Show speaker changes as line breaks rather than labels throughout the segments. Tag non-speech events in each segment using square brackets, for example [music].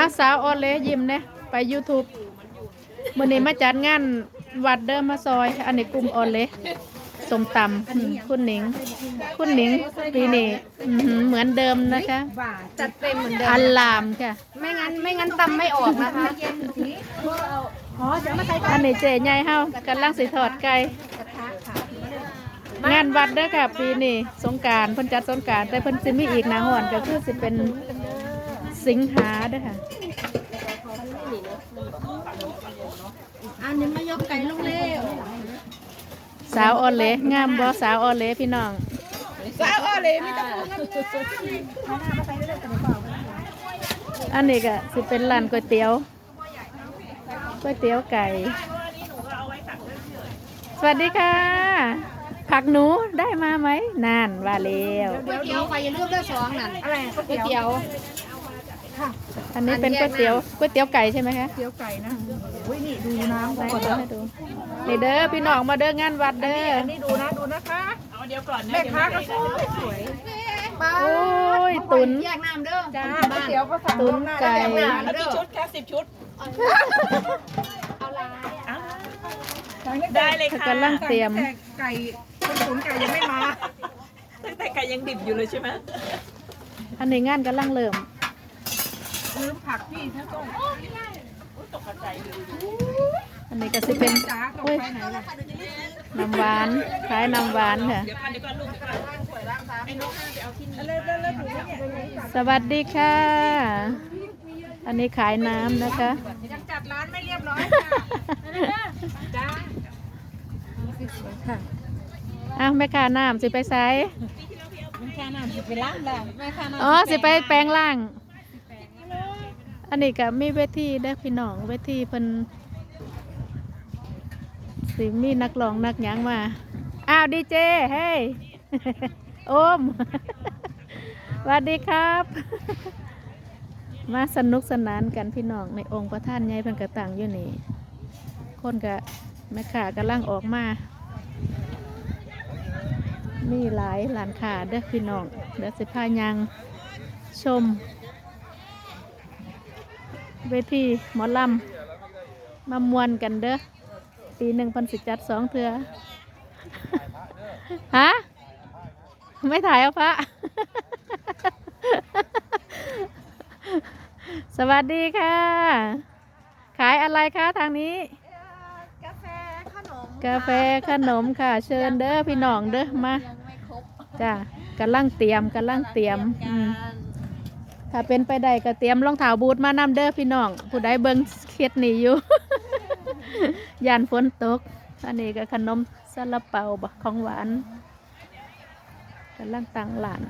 อาสาวออเล่ยิ้มเนี่ยไป YouTube มื้อนี้มาจัดงานวัดเดิมมาซอย อันนี้กลุ่มออเล่สมตำอืมคุณหนิง คุณหนิงปีนี้อื้อหือเหมือนเดิมนะคะ
จัดเต็มเหมือนเดิม
อันลามค่ะ
ไม่งั้นไม่งั้นตำไม่ออกนะคะอ๋อจะมาใส่
อันนี้เจ๊ใหญ่เฮากำลังสิทอดไก่
กระทะค่ะ
งานวัดเด้อค่ะปีนี้สงกรารเพิ่นจัดสงกรารแต่เพิ่นสิมีอีกหนาฮ้อนก็คือสิเป็น สิงหาเด้อค่ะ
อันนี้มายกไก่ลงเร็ว
สาวออเล่งามบ่สาวออเล่พี่น้อง
สาวอะไรมีตะปู
อันนี้ก็สิเป็นร้านก๋วยเตี๋ยวก๋วยเตี๋ยวไก่ สวัสดีค่ะ ผักหนูได้มาไหมนานว่าแล้ว
ก๋วยเตี๋ยวไปอย่าลืมเลือดสองนั่นอะไรก๋วยเตี๋ยว
อันนี้เป็นก๋วยเตี๋ยวก๋วยเตี๋ยวไก่ใช่ไหมคะ
เตี๋ยวไก่นะอุ้ยนี่ดูน้ำ
ไหนเดี๋ยวให้ดูนี่เด้อพี่น้องมาเด้องานวัดเด้อ
นี่ดูนะดูนะคะเอาเดี๋ยวก่อนแม่ค้าก็สวยสวย
โอ้ยตุน
แยกน้ำเด้อจ้าก๋วย
เตี๋
เตี๋
ย
ยวว
ก็
ก็
สั่
สั่
ง
ง
ล่
ล่
ว
ว
ง
ง
ห
ห
น้า
น้า
แล้วแต่งงาน
แล้วกี่ชุดคะสิบชุด
ได้เลย
เขา
ค่ะ
กำลังเตรียม
แต่ไก่คนตุ๋นไก่ยังไม่มา
ตั้งแต่ไก่ยังดิบอยู่เลยใช่ไหม
อันนี้งานกำลังเริ่ม
ลืมผักพี่ทั้งต้น
อันนี้ก็สิเป็น
จ้าต้อง
อุ้ย
ไปไหนล่ะ
น้ำหวานขายน้ำหวานค่ะ
เดี๋ยวก่อนเดี๋ยวก่อนลูกเดี๋ยวก่อน
เลิศเลิศเลิศถูกไหมเนี่ย
สวัสดีค่ะ อันนี้ขายน้ำนะคะ
ยังจัดร้านไม่เรียบร้อยค่ะจ้า
อ้าวแม่ค้าน้ำสิไปไส
แม่ค้าน้ำสิไปล้างแล้วแม่ค้าน้ำ
อ๋อสิไปแปลงร่าง อันนี้ก็มีเวทีได้พี่น้องเวทีเพิ่นสิมีนักร้องนักหยังมา อ้าวดีเจเฮ้ยโอมสวัสดีครับ มาสนุกสนานกันพี่น้องในองค์พระท่านใหญ่เพิ่นกระตังอยู่นี่ คนกะแม่ค้ากำลังออกมา มีหลายหลานขาเด้อพี่น้องเดี๋ยวสิพายังชม เวทีหมอลำมามวนกันเด้อปีหนึ่งพันสิจัดสองเทือฮะไม่ถ่ายเอาพระสวัสดีค่ะ ขายอะไรคะทางนี้
กาแฟขนม
กาแฟขนมค่ะ เชิญเด้อพี่น้องเด้อมาจ้ะกำลังเตรียมกำลังเตรียมอืม ถ้าเป็นไปได้ก็เตรียมรองเท้าบูทมานำเด้อพี่น้อง ผู้ใดเบิ่งเคล็ดนี่อยู่ยานฝนตก อันนี้ก็ขนมซาลาเปาบะของหวานกำลังตั้งหลาน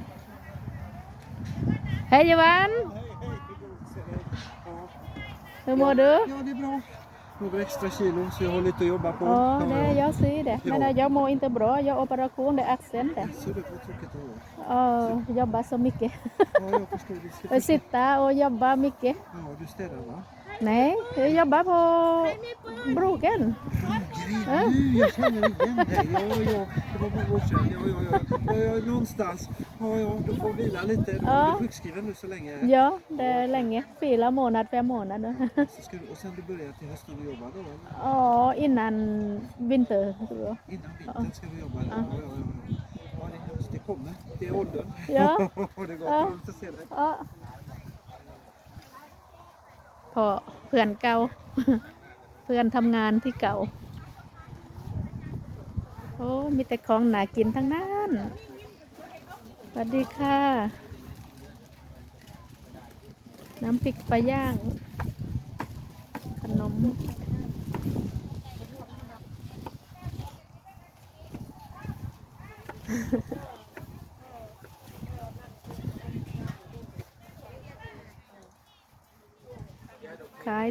เฮ้ยยายหวานเฮอโมเด้อ
Ja, det är bra. Några extra kilo, så jag har lite att jobba på.
Ja, det jag ser det. Men jag mår inte bra. Jag har operation i axeln. där.
Så det var tråkigt att höra.
jobbar så mycket.
Ja, jag förstår. Det [laughs]
sitta och jobba mycket.
Ja, du städar va?
Nej, jag jobbar på Broken. Ja.
Du, jag känner igen dig. Ja, ja, det var många år sedan. Ja, ja, ja. ja, ja någonstans. Ja, ja, du får vila lite. Du
Ja.
är sjukskriven nu så länge.
Ja, det är länge. Fyra månader, fem månader.
Så ska du, och sen du börjar till hösten och jobba då? eller?
Ja, innan vinter tror jag.
Innan vintern ska vi jobba? Ja, ja, ja. ja. ja det, det kommer. Det är åldern.
Ja. [laughs]
det går.
Ja.
Roligt
พอเพื่อนเก่าเพื่อนทำงานที่เก่า โอ้ มีแต่ของหนากินทั้งนั้นสวัสดีค่ะ น้ำพริกปลาย่าง ขนมข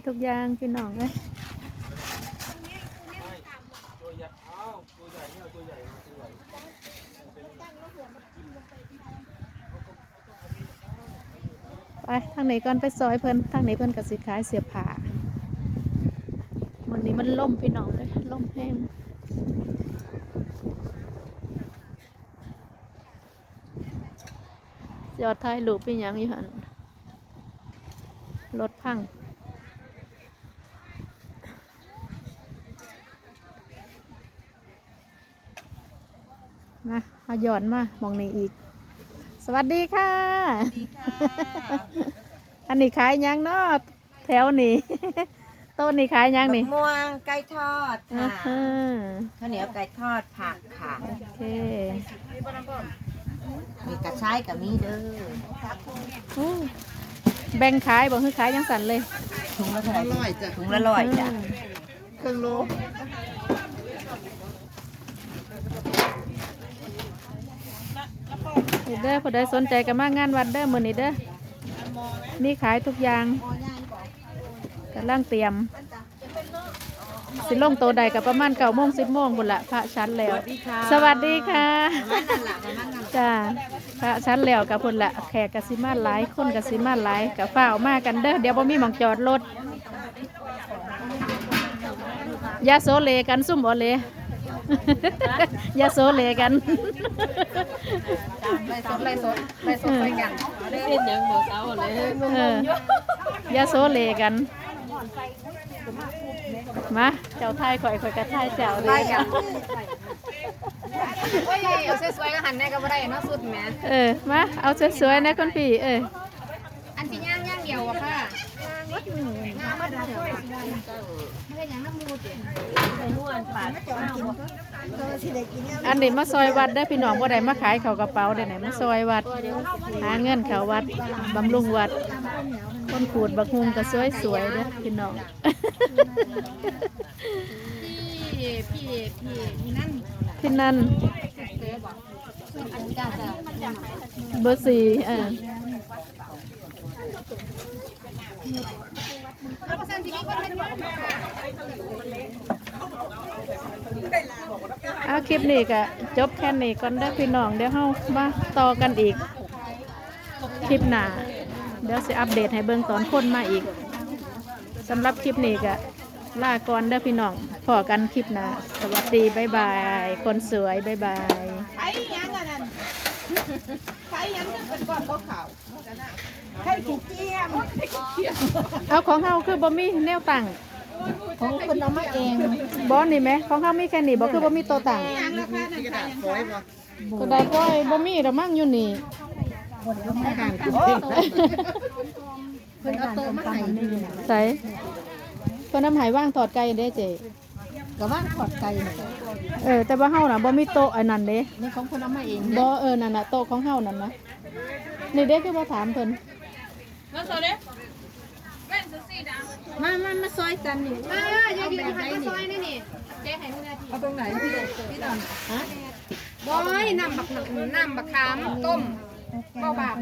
ทุกอย่างพี่น้องเลยไปทางไหนก่อนไปซอยเพิ่นทางไหนเพิ่นก็สิขายเสียผ้าวันนี้มันล่มพี่น้องเลยล่มแห้งยอดท้ายลูกเป็นหยังอยู่หันรถพัง มาเอาหย่อนมามองนี่อีก สวัสดีค่ะ อันนี้ขายหยังเนาะแถวนี้ ต้นนี้ขายหยังนี่
ม่วงไก่ทอด
อ่า
ค่ะ
ฮะ
ข้าวเหนียวไก่ทอดผักค่ะ
โอเค
มีกระชายกับมีเด้อ
อู้แบ่งขายบอกคือขายยังสั่นเลย
ถุงละเท่าไหร่จ้ะถุงละร้อยจ้ะ
ครึ่งโล
นี่เด้อผู้ใดสนใจก็มางานวัดเด้อมื้อนี้เด้อมีขายทุกอย่างกำลังเตรียม สิลงโตวใดกับประมาณเก้าโมงสิบโมงบุนละพระชั้นแล้ว สวัสดีค่ะจ้าพระชั้นแล้วกับพุ่นละแขกกสิมาหลายคนกสิมาหลายกับฝ้าวมากันเด้อเดี๋ยวบ่มีหมองจอดรถอยาโซเลกันซุ่มบ่เล อยาโซเลกัน
ไล่สดไล่สดไล่สดไปกัน
เป็นยังบอกเขาเลย
เออยาโซเลกันมาเจ้าไทยข่อยข่อยกระไทยเจ้า
ไปกันโอ้ยเอาสวยๆก็หันได้ก็บ่ได้เนาะสุดแหม
เออมาเอาสวยๆนะคุณพี่เออ
อันที่ย่างย่างเดียวอะค่ะ ย่างมาด้ช่วยไม่ได้ย่างน้ำมูด
อันนี้มาซอยวัดได้พี่น้องบ่ได้มาขายเขากระเป๋าได้ไหนมาซอยวัดหาเงินเขาวัดบำรุงวัดคนขูดบักฮุงก็สวยๆเด้อพี่น้อง
พี่พี่พี่นั่น
ที่นั่นเบอร์สี่เออ
แล้วก็สั่งที่นี่ก็ เอา
คลิปนี้ก็จบแค่นี้ก่อนเด้พี่น้องเดี๋ยวเฮามาต่อกันอีก คลิปหน้าเดี๋ยวสิอัปเดตให้เบิ่งตอนคนมาอีกสำหรับคลิปนี้ก็ลาก่อนเด้อพี่น้องพอกันคลิปหน้าสวัสดีบ๊ายบาย คนสวยบ๊ายบาย
ไอ้ยังเป็นก้อนขาวไข่ขี้เกียม
เอาของเฮาคือบ่มีแนวตั้ง
ของคนเอามาเอง
บ่นี่ไหมของเฮามีแค่นี้บ่คือบ่มีโตวตั้ง
ยังราคานั้น
กระดาษฟอยล์มา
ตัวใดก็บ่มีดอกมั่งอยู่นี่
เพิ่นเอาโตมาให้
ใส่เพิ่นน้ำหายว่างถอดไก่เด้เจ
ก็ว่าขอดไก่นี่
เออแต่ว่าเฮาน่ะบ่มีโต๊ะอันนั้นเด้
นี่ของคนเอามาเอง
บ่เออนั่นน่ะโต๊ะของเฮานั่นนะนี่เด้คือบ่ถามเพิ่น
แล้วโซเด้
มามามาซอยกันนี่มาอย่าอยู่หันมาซอยนี่นี่เจ๊ให้หนูนาที
เอาตรงไหนพี่พี่ดอน
บอยน้ำบักน้ำบักขามต้มเบาบาป